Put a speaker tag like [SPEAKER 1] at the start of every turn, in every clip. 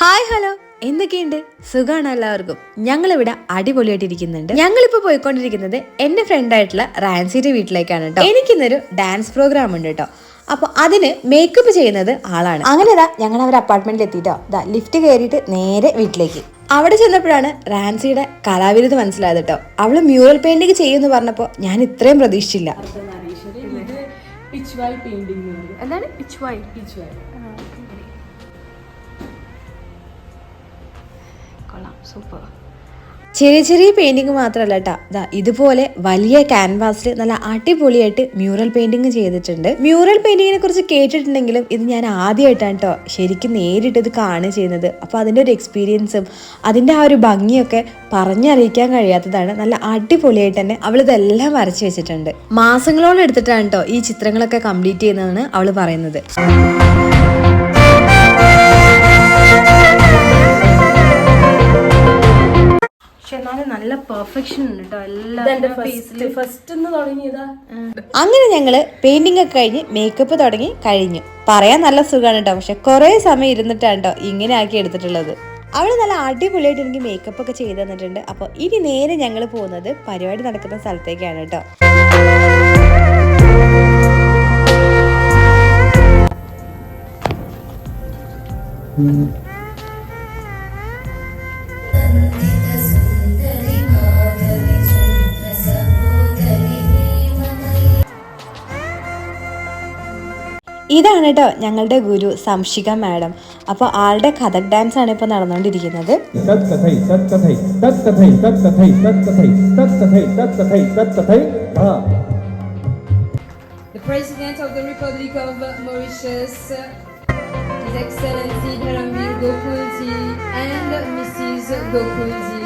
[SPEAKER 1] Hi hello. എന്തൊക്കെയുണ്ട്? സുഖമാണ് എല്ലാവർക്കും. ഞങ്ങളിവിടെ അടിപൊളിയായിട്ടിരിക്കുന്നുണ്ട്. ഞങ്ങളിപ്പോൾ പോയിക്കൊണ്ടിരിക്കുന്നത് എന്റെ ഫ്രണ്ടായിട്ടുള്ള റാൻസിയുടെ വീട്ടിലേക്കാണ് കേട്ടോ എനിക്കിന്നൊരു ഡാൻസ് പ്രോഗ്രാം ഉണ്ട് കേട്ടോ അപ്പോൾ അതിന് മേക്കപ്പ് ചെയ്യുന്നത് ആളാണ്. അങ്ങനെ ഇതാ ഞങ്ങൾ അവർ അപ്പാർട്ട്മെന്റിൽ എത്തിയിട്ടോ ഇതാ ലിഫ്റ്റ് കയറിയിട്ട് നേരെ വീട്ടിലേക്ക്. അവിടെ ചെന്നപ്പോഴാണ് റാൻസിയുടെ കലാവിരുത് മനസ്സിലായത് കേട്ടോ അവൾ മ്യൂറൽ പെയിന്റിങ് ചെയ്യുമെന്ന് പറഞ്ഞപ്പോൾ ഞാൻ ഇത്രയും പ്രതീക്ഷിച്ചില്ല.
[SPEAKER 2] എന്താണ്? സൂപ്പർ.
[SPEAKER 1] ചെറിയ ചെറിയ പെയിന്റിങ് മാത്രമല്ല കേട്ടോ ദാ ഇതുപോലെ വലിയ ക്യാൻവാസിൽ നല്ല അടിപൊളിയായിട്ട് മ്യൂറൽ പെയിന്റിങ് ചെയ്തിട്ടുണ്ട്. മ്യൂറൽ പെയിന്റിങ്ങിനെ കുറിച്ച് കേട്ടിട്ടുണ്ടെങ്കിലും ഇത് ഞാൻ ആദ്യമായിട്ടാണ് കേട്ടോ ശരിക്കും നേരിട്ട് ഇത് കാണുക ചെയ്യുന്നത്. അപ്പോൾ അതിന്റെ ഒരു എക്സ്പീരിയൻസും അതിന്റെ ആ ഒരു ഭംഗിയൊക്കെ പറഞ്ഞറിയിക്കാൻ കഴിയാത്തതാണ്. നല്ല അടിപൊളിയായിട്ട് തന്നെ അവൾ ഇതെല്ലാം വരച്ചു വെച്ചിട്ടുണ്ട്. മാസങ്ങളോളം എടുത്തിട്ടാണ് കേട്ടോ ഈ ചിത്രങ്ങളൊക്കെ കംപ്ലീറ്റ് ചെയ്യുന്നതെന്ന് അവൾ പറയുന്നത്.
[SPEAKER 2] പക്ഷെ എന്നാലും നല്ല പെർഫെക്ഷൻ ഉണ്ട് കേട്ടോ
[SPEAKER 3] ഇതെന്റെ
[SPEAKER 2] എല്ലാ
[SPEAKER 3] ഫസ്റ്റ് ഫസ്റ്റ് എന്ന് തുടങ്ങിയതാ.
[SPEAKER 1] അങ്ങനെ ഞങ്ങൾ പെയിന്റിംഗ് ഒക്കെ കഴിഞ്ഞ് മേക്കപ്പ് തുടങ്ങി കഴിഞ്ഞു. പറയാൻ നല്ല സുഖമാണ് കേട്ടോ പക്ഷെ കുറെ സമയം ഇരുന്നിട്ടാണ് കേട്ടോ ഇങ്ങനെ ആക്കി എടുത്തിട്ടുള്ളത്. അവൾ നല്ല അടിപൊളിയായിട്ട് എനിക്ക് മേക്കപ്പ് ഒക്കെ ചെയ്ത് തന്നിട്ടുണ്ട്. അപ്പോൾ ഇനി നേരെ ഞങ്ങൾ പോകുന്നത് പരിപാടി നടക്കുന്ന സ്ഥലത്തേക്കാണ് കേട്ടോ ഇതാണ് കേട്ടോ ഞങ്ങളുടെ ഗുരു സംശിക മാഡം അപ്പൊ ആളുടെ കഥക് ഡാൻസ് ആണ് ഇപ്പൊ നടന്നുകൊണ്ടിരിക്കുന്നത്
[SPEAKER 4] Excellency Haram Gokulji and Mrs. Gokulji.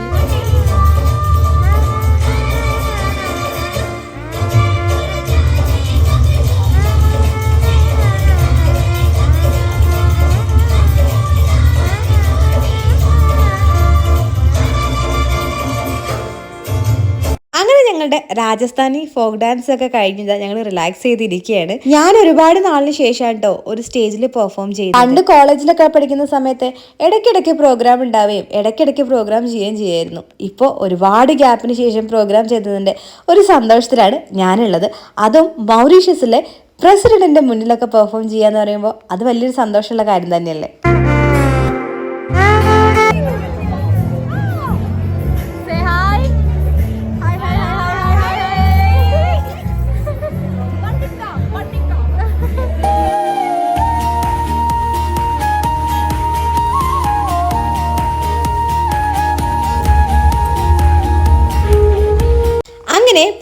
[SPEAKER 1] ഞങ്ങളുടെ രാജസ്ഥാനി ഫോക്ക് ഡാൻസ് ഒക്കെ കഴിഞ്ഞതാ ഞങ്ങൾ റിലാക്സ് ചെയ്തിരിക്കുകയാണ് ഞാൻ ഒരുപാട് നാളിന് ശേഷം കേട്ടോ ഒരു സ്റ്റേജിൽ പെർഫോം ചെയ്തു പണ്ട് കോളേജിലൊക്കെ പഠിക്കുന്ന സമയത്ത് ഇടയ്ക്കിടയ്ക്ക് പ്രോഗ്രാം ഉണ്ടാവുകയും ഇടയ്ക്കിടയ്ക്ക് പ്രോഗ്രാം ചെയ്യുകയും ചെയ്യായിരുന്നു. ഇപ്പോൾ ഒരുപാട് ഗ്യാപ്പിന് ശേഷം പ്രോഗ്രാം ചെയ്തതിന്റെ ഒരു സന്തോഷത്തിലാണ് ഞാനുള്ളത്. അതും മൗറീഷ്യസിലെ പ്രസിഡന്റിന്റെ മുന്നിലൊക്കെ പെർഫോം ചെയ്യാന്ന് പറയുമ്പോൾ അത് വലിയൊരു സന്തോഷമുള്ള കാര്യം തന്നെയല്ലേ?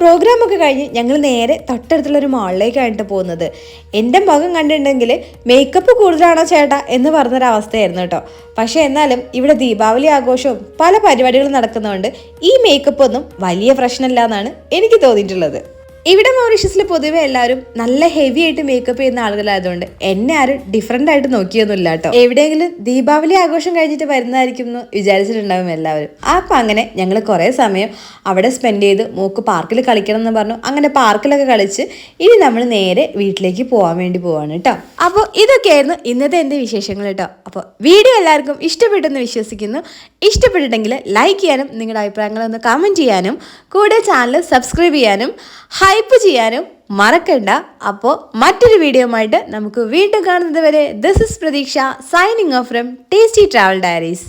[SPEAKER 1] അങ്ങനെ പ്രോഗ്രാം ഒക്കെ കഴിഞ്ഞ് ഞങ്ങൾ നേരെ തൊട്ടടുത്തുള്ള ഒരു മാളിലേക്കായിട്ട് പോകുന്നത്. എന്റെ മുഖം കണ്ടിട്ടുണ്ടെങ്കിൽ മേക്കപ്പ് കൂടുതലാണോ ചേട്ടാ എന്ന് പറഞ്ഞൊരവസ്ഥയായിരുന്നു കേട്ടോ. പക്ഷേ എന്നാലും ഇവിടെ ദീപാവലി ആഘോഷവും പല പരിപാടികളും നടക്കുന്നതുകൊണ്ട് ഈ മേക്കപ്പ് ഒന്നും വലിയ പ്രശ്നമില്ല എന്നാണ് എനിക്ക് തോന്നിയിട്ടുള്ളത്. ഇവിടെ മൗറീഷ്യസിൽ പൊതുവെ എല്ലാവരും നല്ല ഹെവി ആയിട്ട് മേക്കപ്പ് ചെയ്യുന്ന ആളുകളായതുകൊണ്ട് എന്നെ ആരും ഡിഫറെന്റ് ആയിട്ട് നോക്കിയൊന്നുമില്ല കേട്ടോ. എവിടെയെങ്കിലും ദീപാവലി ആഘോഷം കഴിഞ്ഞിട്ട് വരുന്നതായിരിക്കും എന്ന് വിചാരിച്ചിട്ടുണ്ടാവും എല്ലാവരും. അപ്പം അങ്ങനെ ഞങ്ങൾ കുറേ സമയം അവിടെ സ്പെൻഡ് ചെയ്ത് മൂക്ക് പാർക്കിൽ കളിക്കണം എന്ന് പറഞ്ഞു. അങ്ങനെ പാർക്കിലൊക്കെ കളിച്ച് ഇനി നമ്മൾ നേരെ വീട്ടിലേക്ക് പോകാൻ വേണ്ടി പോവാണ് കേട്ടോ. അപ്പോൾ ഇതൊക്കെയായിരുന്നു ഇന്നത്തെ എന്റെ വിശേഷങ്ങൾ കേട്ടോ. അപ്പോൾ വീഡിയോ എല്ലാവർക്കും ഇഷ്ടപ്പെട്ടെന്ന് വിശ്വസിക്കുന്നു. ഇഷ്ടപ്പെട്ടിട്ടുണ്ടെങ്കിൽ ലൈക്ക് ചെയ്യാനും നിങ്ങളുടെ അഭിപ്രായങ്ങളൊന്ന് കമന്റ് ചെയ്യാനും കൂടെ ചാനൽ സബ്സ്ക്രൈബ് ചെയ്യാനും ഹൈപ്പ് ചെയ്യാനും മറക്കണ്ട. അപ്പോൾ മറ്റൊരു വീഡിയോ ആയിട്ട് നമുക്ക് വീണ്ടും കാണുന്നത് വരെ this is Prateeksha signing off from tasty travel diaries